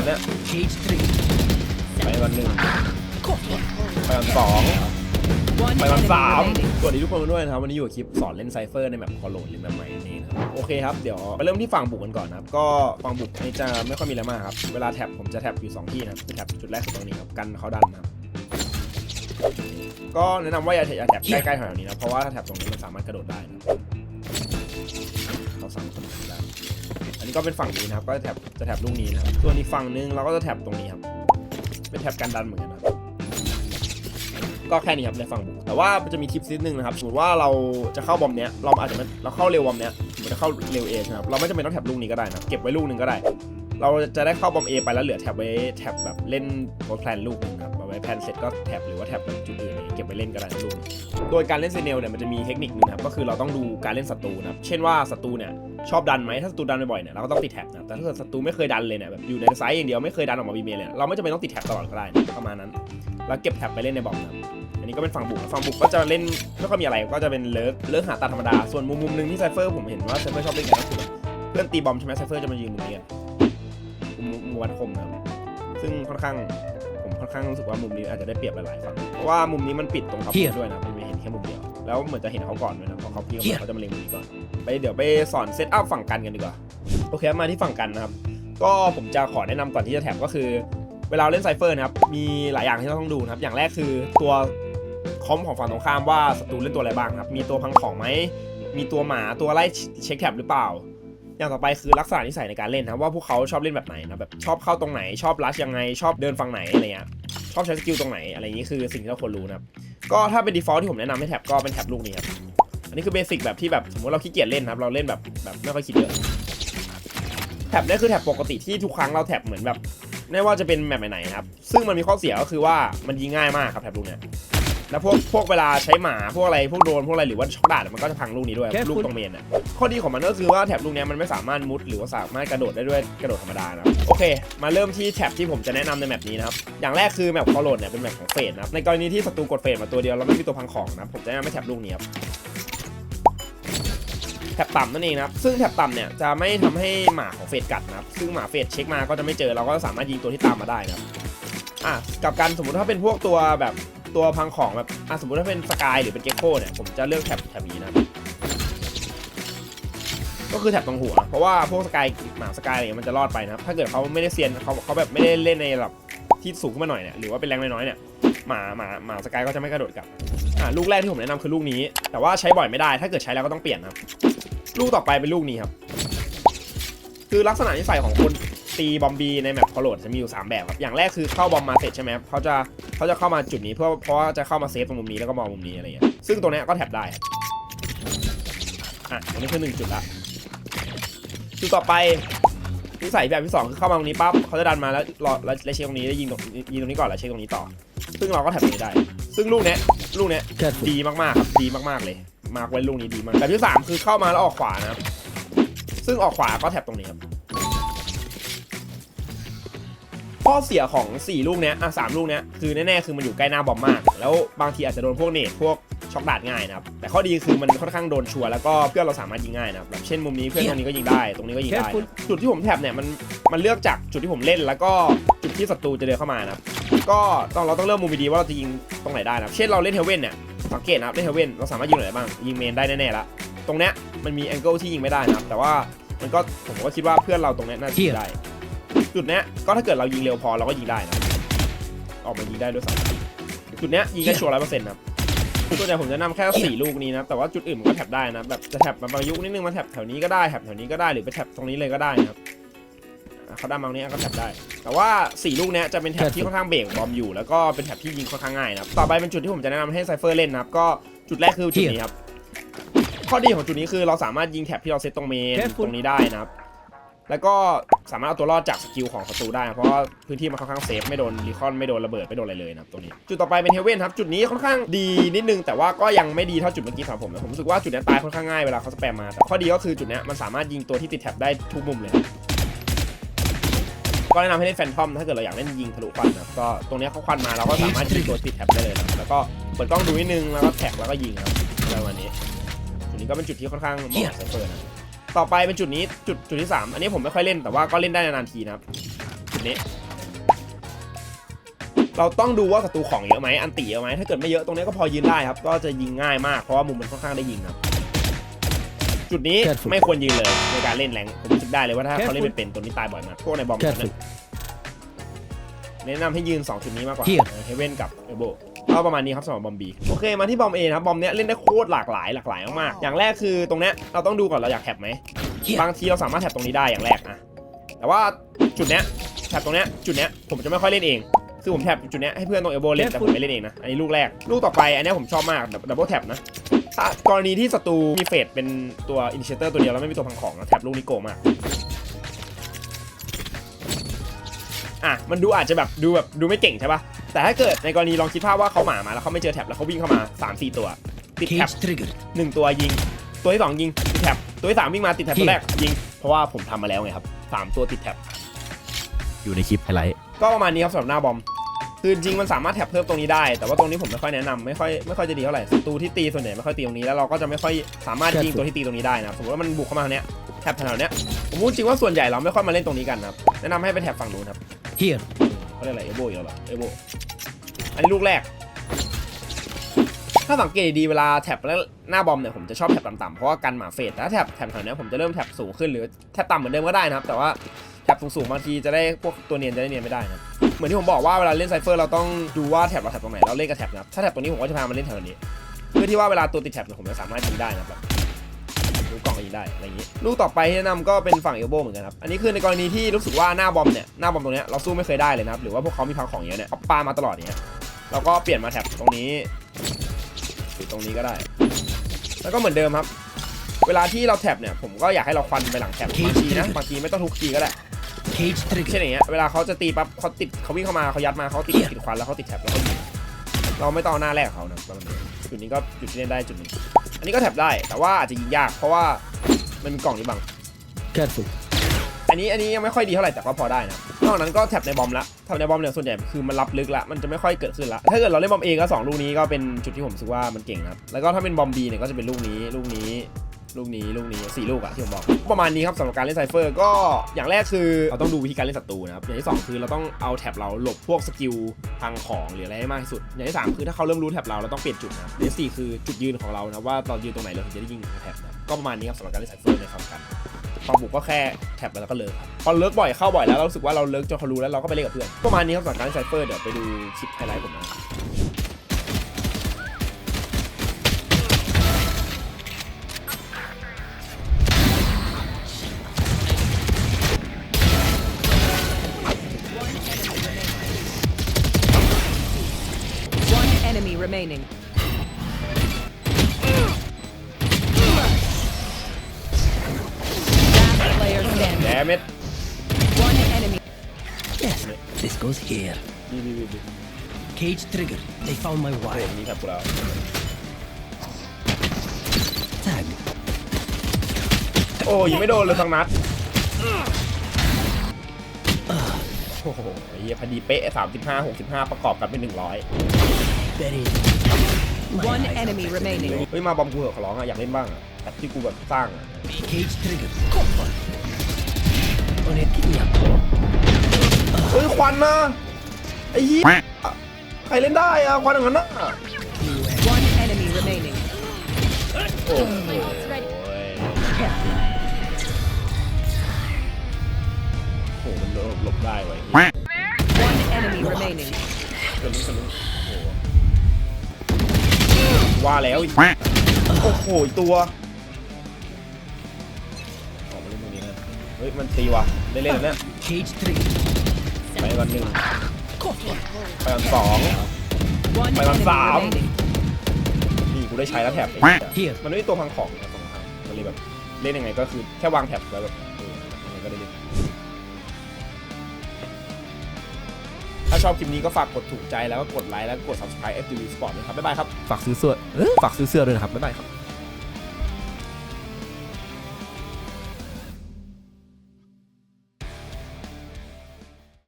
เลยเนี่ย Cage three. ไปวันหนึ่ง Caught one. ไปวันสอง One ไปวัน enemy สาม remaining. สวัสดีทุกคนด้วยนะครับ วันนี้อยู่กับคลิปสอนเล่นไซเฟอร์ในแบบคอโลนหรือแบบใหม่นั่นเองนะครับโอเคครับ เดี๋ยวไปเริ่มที่ฝั่งบุกกันก่อนนะครับ ก็ฝั่งบุกนี่จะไม่ค่อยมีอะไรมากครับ เวลาแท็บผมจะแท็บอยู่ 2 ที่นะครับคือแท็บจุดแรกคือตรงนี้ครับ กันเขาดันนะครับ ก็แนะนำว่าอย่าแท็บอย่าแท็บใกล้ๆแถวนี้นะ เพราะว่าถ้าแท็บตรงนี้มันสามารถกระโดดได้นะครับเราสามารถกระโดดได้อั นี้ก็เป็นฝั่งนี้นะครับ ก็จะแท็บจะแท็บลูกนี้นะครับ ส่วนอีกฝั่งนึงเราก็จะแท็บตรงนี้ครับ เป็นแท็บกันดันเหมือนกันครับก็แค่นี้ครับในฝั่งบุกแต่ว่ามันจะมีทิปนิดนึงนะครับสมมติว่าเราจะเข้าบอมเนี้ยเราอาจจะไม่เราเข้าเร็วบอมเนี้ยมันจะเข้าเร็วเอนะครับเราไม่จำเป็นต้องแท็บลูกนี้ก็ได้นะเก็บไว้ลูกหนึ่งก็ได้ เราจะได้เข้าบอมเอไปแล้วเหลือแท็บไว้แท็บแบบเล่นโพสแพลนลูกนึง แพนเสร็จก็แท็บหรือว่าแท็บแบบจุดอื่นเงี้ยเก็บไว้เล่นก็ได้ลูกหนึ่งโดยการเล่นเซเนลเนี่ยมันจะมีเทคนิคนึงนะครับก็คือเราต้องดูการเล่นศัตรูนะครับเช่นว่าศัตรูเนี่ยชอบดันไหมถ้าศัตรูดันบ่อยๆเนี่ยเราก็ต้องติดแท็บนะแต่ถ้าเกิดศัตรูไม่เคยดันเลยเนี่ยแบบอยู่ในไซส์อย่างเดียวไม่เคยดันออกมาบีเมลเลยเราไม่จำเป็นต้องติดแท็บตลอดก็ได้ประมาณนั้นแล้วเก็บแท็บไปเล่นในบอมนะอันนี้ก็เป็นฝั่งบุกฝั่งบุกก็จะเล่นไม่ค่อยมีอะไรก็จะเป็นเลิกเลิกหาตาธรรมดาส่วนมุมมุมหนึ่งที่ไซเฟอร์ผมเห็นว่าไซเฟอร์ชอบเล่นกันก็คือเพื่อนตีบอมใช่ไหมไซเฟอร์จะมายืนตรงนี้มุมวัดคมนะซึ่งค่อนข้าง ผมค่อนข้างรู้สึกว่ามุมนี้อาจจะได้เปรียบหลายๆฝั่งเพราะว่ามุมนี้มันปิดตรงเขา Here ด้วยนะมันไม่เห็นแค่มุมเดียวแล้วเหมือนจะเห็นเขาก่อนด้วยนะเพราะเขาพี่เขาเขาจะมาเล็งมุมนี้ก่อนไปเดี๋ยวไปสอนเซตอัพฝั่งกันกันดีกว่าโอเคมาที่ฝั่งกันนะครับก็ผมจะขอแนะนำก่อนที่จะแถมก็คือ เวลาเล่นไซเฟอร์นะครับมีหลายอย่างที่เราต้องดูนะครับอย่างแรกคือตัวคอมของฝั่งตรงข้ามว่าศัตรูเล่นตัวอะไรบ้างครับมีตัวพังของไหมมีตัวหมาตัวไล่เช็คแท็บหรือเปล่า อย่างต่อไปคือลักษณะนิสัยในการเล่นนะว่าพวกเขาชอบเล่นแบบไหนนะแบบชอบเข้าตรงไหน ชอบลัชยังไง ชอบเดินฝั่งไหนอะไรเงี้ยชอบใช้สกิลตรงไหนอะไรอย่างนี้คือสิ่งที่เราควรรู้นะครับก็ถ้าเป็น default ที่ผมแนะนำให้แท็บก็เป็นแท็บลูกนี้ครับอันนี้คือเบสิกแบบที่แบบสมมติเราขี้เกียจเล่นนะครับเราเล่นแบบแบบไม่ค่อยคิดเยอะแท็บนี่คือแท็บปกติที่ทุกครั้งเราแท็บเหมือนแบบไม่ว่าจะเป็นแบบไหนๆนะครับซึ่งมันมีข้อเสียก็คือว่ามันยิงง่ายมากครับแถบลูกเนี้ย แล้วพวกพวกเวลาใช้หมาพวกอะไรพวกโดรนพวกอะไรหรือว่าช็อกดาดมันก็จะพังลูกนี้ด้วยแค่ลูกคุณตรงเมนอะข้อดีของมันก็คือว่าแถบลูกเนี้ยมันไม่สามารถมุดหรือว่าสามารถกระโดดได้ด้วยกระโดดธรรมดานะครับโอเค มาเริ่มที่แท็บที่ผมจะแนะนำในแมปนี้นะครับอย่างแรกคือแมปคอโลนเนี่ยเป็นแมปของเฟสนะครับในกรณีที่ศัตรูกดเฟสมาตัวเดียวแล้วไม่มีตัวพังของนะครับผมจะแนะนำให้แท็บลูกนี้ครับแท็บต่ำนั่นเองนะครับ ซึ่งแท็บต่ำเนี่ยจะไม่ทำให้หมาของเฟสกัดนะครับ ซึ่งหมาเฟสเช็คมาก็จะไม่เจอ เราก็สามารถยิงตัวที่ตามมาได้นะครับ อะ กับการสมมติถ้าเป็นพวกตัวแบบ ตัวพังของแบบอะสมมติถ้าเป็นสกายหรือเป็นเก c โคเนี่ย ผมจะเลือกแท็บแท็บนี้นะ ก็คือแท็บตรงหัว เพราะว่าพวกสกายหมาสกายอะไรเงี้ยมันจะรอดไปนะครับ ถ้าเกิดเขาไม่ได้เซียนเขาเขาแบบไม่ได้เล่นในระดับที่สูงขึ้นมาหน่อยเนี่ย หรือว่าเป็นแรงน้อยๆเนี่ย หมาหมาหมาสกายก็จะไม่กระโดดกลับ อะลูกแรกที่ผมแนะนำคือลูกนี้ แต่ว่าใช้บ่อยไม่ได้ ถ้าเกิดใช้แล้วก็ต้องเปลี่ยนครับ ลูกต่อไปเป็นลูกนี้ครับ คือลักษณะนิสัยของคน ตีบอมบีในแมปคอโลดจะมีอยู่ 3 แบบครับ อย่างแรกคือเข้าบอมมาเสร็จใช่ไหมครับเขาจะเขาจะเข้ามาจุดนี้เพื่อเพราะว่าจะเข้ามาเซฟตรงมุมนี้แล้วก็มองมุมนี้อะไรเงี้ย ซึ่งตรงเนี้ยก็แท็บได้ครับอะตรงนี้คือหนึ่งจุดละจุดต่อไปนิสัยแบบที่สองคือเข้ามาตรงนี้ปั๊บเขาจะดันมาแล้วรอแล้วแล้วเช็คตรงนี้แล้วยิงตรงยิงตรงนี้ก่อนแล้วเช็คตรงนี้ต่อ ซึ่งเราก็แท็บตรงนี้ได้ ซึ่งลูกเนี้ยลูกเนี้ย Careful. ดีมากๆครับดีมากๆเลย มาร์กไว้ลูกนี้ดีมากแบบที่3คือเข้ามาแล้วออกขวานะครับซึ่งออกขวาก็แท็บตรงนี้ครับ ข้อเสียของ 4 ลูกเนี้ยอะสามลูกเนี้ยคือแน่ๆคือมันอยู่ใกล้หน้าบอมมาก แล้วบางทีอาจจะโดนพวกเนตพวกช็อกดาดง่ายนะครับแต่ข้อดีคือมันค่อนข้างโดนชัวร์แล้วก็เพื่อนเราสามารถยิงง่ายนะครับแบบเช่นมุมนี้เพื่อนตรงนี้ก็ยิงได้ตรงนี้ก็ยิงได้นะจุดที่ผมแท็บเนี่ยมันมันเลือกจากจุดที่ผมเล่น แล้วก็จุดที่ศัตรูจะเดินเข้ามานะครับก็ต้องเราต้องเริ่มมุมดีๆว่าเราจะยิงตรงไหนได้นะครับเช่นเราเล่นเฮเว่นเนี่ยสังเกตนะครับเล่นเฮเว่นเราสามารถยิงตรงไหนได้บ้างยิงเมนได้แน่ๆละตรงเนี้ยมันมีแองเกิลที่ยิงไม่ได้นะครับแต่ว่ามันก็ผมก็คิดว่าเพื่อนเราตรงเนี้ยน่าจะยิงได้ จุดเนี้ยก็ถ้าเกิดเรายิงเร็วพอเราก็ยิงได้นะออกมายิงได้ด้วยซ้ำจุดเนี้ยยิงได้ชัวร์ร้อยเปอร์เซ็นต์ครับส่วนใหญ่ผมจะนำแค่สี่ลูกนี้นะครับแต่ว่าจุดอื่นมันก็แท็บได้นะแบบจะแท็บมาประยุกต์นิดนึงมาแท็บแถวนี้ก็ได้แท็บแถวนี้ก็ได้หรือไปแท็บตรงนี้เลยก็ได้นะครับอะเขาดันมาตรงนี้ก็แท็บได้ แต่ว่า 4 ลูกเนี้ยจะเป็นแท็บที่ค่อนข้างเบรกบอมอยู่ แล้วก็เป็นแท็บที่ยิงค่อนข้างง่ายนะครับต่อไปเป็นจุดที่ผมจะแนะนำให้ไซเฟอร์เล่นนะครับก็จุดแรกคือจุดนี้ครับข้อดีของจุดนี้คือเราสามารถยิงแท็บที่เราเซตตรงเมน Careful ตรงนี้ได้นะครับ แล้วก็สามารถเอาตัวรอดจากสกิลของศัตรูได้ เพราะว่าพื้นที่มันค่อนข้างเซฟไม่โดนรีคอนไม่โดนระเบิดไม่โดนอะไรเลยนะครับตรงนี้ จุดต่อไปเป็นเฮเว่นครับจุดนี้ค่อนข้างดีนิดนึง แต่ว่าก็ยังไม่ดีเท่าจุดเมื่อกี้สำหรับผมนะผมรู้สึกว่าจุดนี้ตายค่อนข้างง่ายเวลาเขาสแปมมาแต่ข้อดีก็คือจุดนี้มันสามารถยิงตัวที่ติดแท็บได้ทุกมุมเลยก็แนะนำให้เล่นแฟนทอมถ้าเกิดเราอยากเล่นยิงทะลุควันนะก็ตรงนี้เขาควันมาเราก็สามารถยิงตัวติดแท็บได้เลยนะแล้วก็เปิดกล้องดูนิดนึงแล้วก็แท็กแล้วก็ยิงครับอะประมาณนี้จุดนี้ก็เป็นจุดที่ค่อนข้างเหมาะกับเฟอร์นะ ต่อไปเป็นจุดนี้จุดจุดที่สามอันนี้ผมไม่ค่อยเล่นแต่ว่าก็เล่นได้นานๆทีนะครับจุดจุดนี้ เราต้องดูว่าศัตรูของเยอะไหมอันติเยอะไหมถ้าเกิดไม่เยอะตรงนี้ก็พอยืนได้ครับ ก็จะยิงง่ายมากเพราะว่ามุมมันค่อนข้างได้ยิงครับ จุดนี้ Careful ไม่ควรยืนเลยในการเล่นแรงผมรู้สึกได้เลยว่าถ้าเขาเล่นเป็นเป็นตัวนี้ตายบ่อยมากพวกในบอมแบบนั้น Careful แนะนำให้ยืน 2 จุดนี้มากกว่า Here เฮเว่นกับเอโบ ก็ประมาณนี้ครับสำหรับบอมบีโอเคมาที่บอมเอนะครับบอมเนี้ยเล่นได้โคตรหลากหลายหลากหลายมากๆอย่างแรกคือตรงเนี้ยเราต้องดูก่อนเราอยากแท็บไหม Here บางทีเราสามารถแท็บตรงนี้ได้อย่างแรกอะแต่ว่าจุดเนี้ยแท็บตรงเนี้ยจุดเนี้ยผมจะไม่ค่อยเล่นเองคือผมแท็บจุดเนี้ยให้เพื่อนตรงเอโบเล่นแต่ผมไม่เล่นเองนะอันนี้ลูกแรกลูกต่อไปอันเนี้ยผมชอบมากดับเบิลแท็บนะถ้ากรณีที่ศัตรูมีเฟสเป็นตัวอินิเชเตอร์ตัวเดียวแล้วไม่มีตัวพังของนะแท็บลูกนี้โกงมาก อะมันดูอาจจะแบบดูแบบดูไม่เก่งใช่ปะแต่ถ้าเกิดในกรณีลองคิดภาพว่าเขาหมามาแล้วเขาไม่เจอแท็บแล้วเขาวิ่งเข้ามา 3 4 ตัว ติดแท็บ Cage trigger. หนึ่งตัวยิง ตัวที่สองยิงติดแท็บตัวที่สามวิ่งมาติดแท็บตัวแรกยิง เพราะว่าผมทำมาแล้วไงครับสามตัวติดแท็บอยู่ในคลิปไฮไลท์ก็ประมาณนี้ครับสำหรับหน้าบอมคือจริงๆมันสามารถแท็บเพิ่มตรงนี้ได้ แต่ว่าตรงนี้ผมไม่ค่อยแนะนำไม่ค่อยไม่ค่อยจะดีเท่าไหร่ศัตรูที่ตีส่วนใหญ่ไม่ค่อยตีตรงนี้แล้วเราก็จะไม่ค่อยสามารถยิงตัวที่ตีตรงนี้ได้นะครับสมมติว่ามันบุกเข้ามาทางเนี้ยแท็บแถวๆเนี้ยผมพูดจริงว่าส่วนใหญ่เราไม่ค่อยมาเล่นตรงนี้กันนะครับแนะนำให้ไปแท็บฝั่งนู้นครับ Here. เขาเรียกอะไรเอโบอีกแล้วเหรอเอโบอันนี้ลูกแรก ถ้าสังเกตดีเวลาแท็บแล้วหน้าบอมเนี่ยผมจะชอบแท็บต่ำๆเพราะว่ากันหมาเฟดแต่ถ้าแท็บแท็บแถวเนี้ยผมจะเริ่มแท็บสูงขึ้นหรือแท็บต่ำเหมือนเดิมก็ได้นะครับ แต่ว่าแท็บสูงๆบางทีจะได้พวกตัวเนียนจะได้เนียนไม่ได้นะเหมือนที่ผมบอกว่าเวลาเล่นไซเฟอร์เราต้องดูว่าแท็บเราแท็บตรงไหนเราเล่นกับแท็บนะครับถ้าแท็บตรงนี้ผมก็จะพามาเล่นแถวนี้ เพื่อที่ว่าเวลาตัวติดแท็บเนี่ยผมจะสามารถยิงได้นะครับ แบบดูกล่องก็ยิงได้อะไรอย่างนี้ ลูกต่อไปที่แนะนำก็เป็นฝั่งเอลโบเหมือนกันครับ อันนี้คือในกรณีที่รู้สึกว่าหน้าบอมเนี่ยหน้าบอมตรงเนี้ยเราสู้ไม่เคยได้เลยนะครับหรือว่าพวกเขามีพังของเยอะเนี่ยเอาปามาตลอดอย่างเนี้ยเราก็เปลี่ยนมาแท็บตรงนี้หรือตรงนี้ก็ได้ แล้วก็เหมือนเดิมครับ เวลาที่เราแท็บเนี่ยผมก็อยากให้เราควันไปหลังแท็บบางทีนะบางทีไม่ต้องทุกทีก็ได้ Cage เช่น trigger. อย่างเงี้ยเวลาเขาจะตีปั๊บเขาติดเขาวิ่งเข้ามาเขายัดมาเขาติดติดควันแล้วเขาติดแท็บแล้วเขายิง เราไม่ต้องเอาหน้าแรกกับเขานะประมาณนี้จุดนี้ก็จุดที่เล่นได้จุดหนึงอันนี้ก็แท็บได้แต่ว่าอาจจะยิงยากเพราะว่ามันมีกล่องนี้บัง Careful. อันนี้อันนี้ยังไม่ค่อยดีเท่าไหร่แต่ก็พอได้นะนอกนั้นก็แท็บในบอมละแท็บในบอมเนี่ยส่วนใหญ่คือมันรับลึกละมันจะไม่ค่อยเกิดขึ้นละถ้าเกิดเราเล่นบอมเองก็สองลูกนี้ก็เป็นจุดที่ผมรู้สึกว่ามันเก่งนะครับแล้วก็ถ้าเป็นบอมบีเนี่ยก็จะเป็นลูกนี้ลูกนี้ ลูกนี้ลูกนี้สี่ลูกอะที่ผมบอก ประมาณนี้ครับสำหรับการเล่นไซเฟอร์ก็อย่างแรกคือเราต้องดูวิธีการเล่นศัตรูนะครับอย่างที่สองคือเราต้องเอาแท็บเราหลบพวกสกิลทางของหรืออะไรให้มากที่สุด อย่างที่สามคือถ้าเขาเริ่มรู้แท็บเราเราต้องเปลี่ยนจุดนะอย่างที่สี่คือจุดยืนของเรานะว่าเรายืนตรงไหนเราถึงจะได้ยิงแท็บนะก็ประมาณนี้ครับสำหรับการเล่นไซเฟอร์ในครับกันความบุกก็แค่แท็บแล้วก็เลิกครับพอเลิกบ่อยเข้าบ่อยแล้วเรารู้สึกว่าเราเลิกจนเขารู้แล้วเราก็ไปเล่นกับเพื่อนประมาณนี้ครับสำหรับการเล่นไซเฟอร์เดี๋ยวไปดูคลิปไฮไลท์ผมนะ remaining. Last player แด standing. เม็ด One enemy. Yes. This goes here. ดีดีดีดี Cage trigger. They found my โอ้ wire. ยนี่แท็บกูแล้ว Tag. โอ้ยิงไม่โดนเลยทั้งนัดโอ้โหไอ้เหี้ยพอดีเป๊ะ35 65ประกอบกันเป็น100 Very. My One eyes are enemy better than remaining. yours. เฮ้ยมาบอมกูเหอะขอร้องอะอยากเล่นบ้างอะแบบที่กูแบบสร้างอะ Cage trigger. Copper. On it, get me up. เฮ้ยควันนะไอ้เหี้ยใครเล่นได้อะควันอย่างนั้นอะ One enemy remaining. โอ้ แล้วอีกโอ้โหอีกตัวออกมาเล่นตรงนี้นะเฮ้ยมันตีว่ะได้เล่นแล้วเนี่ย Cage trigger. ไปก่อนหนึ่ง Copper. ไปก่อนสอง One Mày làm enemy xàm. remaining. นี่กูได้ใช้แล้วแถบไอ้เหี้ย Here. มันไม่มีตัวพังของนะตรงครับมันเลยแบบเล่นยังไงก็คือแค่วางแถบแล้วแบบเออยังไงก็ได้เล่น ชอบคลิปนี้ก็ฝากกดถูกใจแล้วก็กดไลค์แล้วก็กด subscribe FTV Sport ด้วยครับบ๊ายบายครับ ฝากซื้อเสื้อเอ้ยฝากซื้อเสื้อด้วยนะครับบ๊ายบายครับ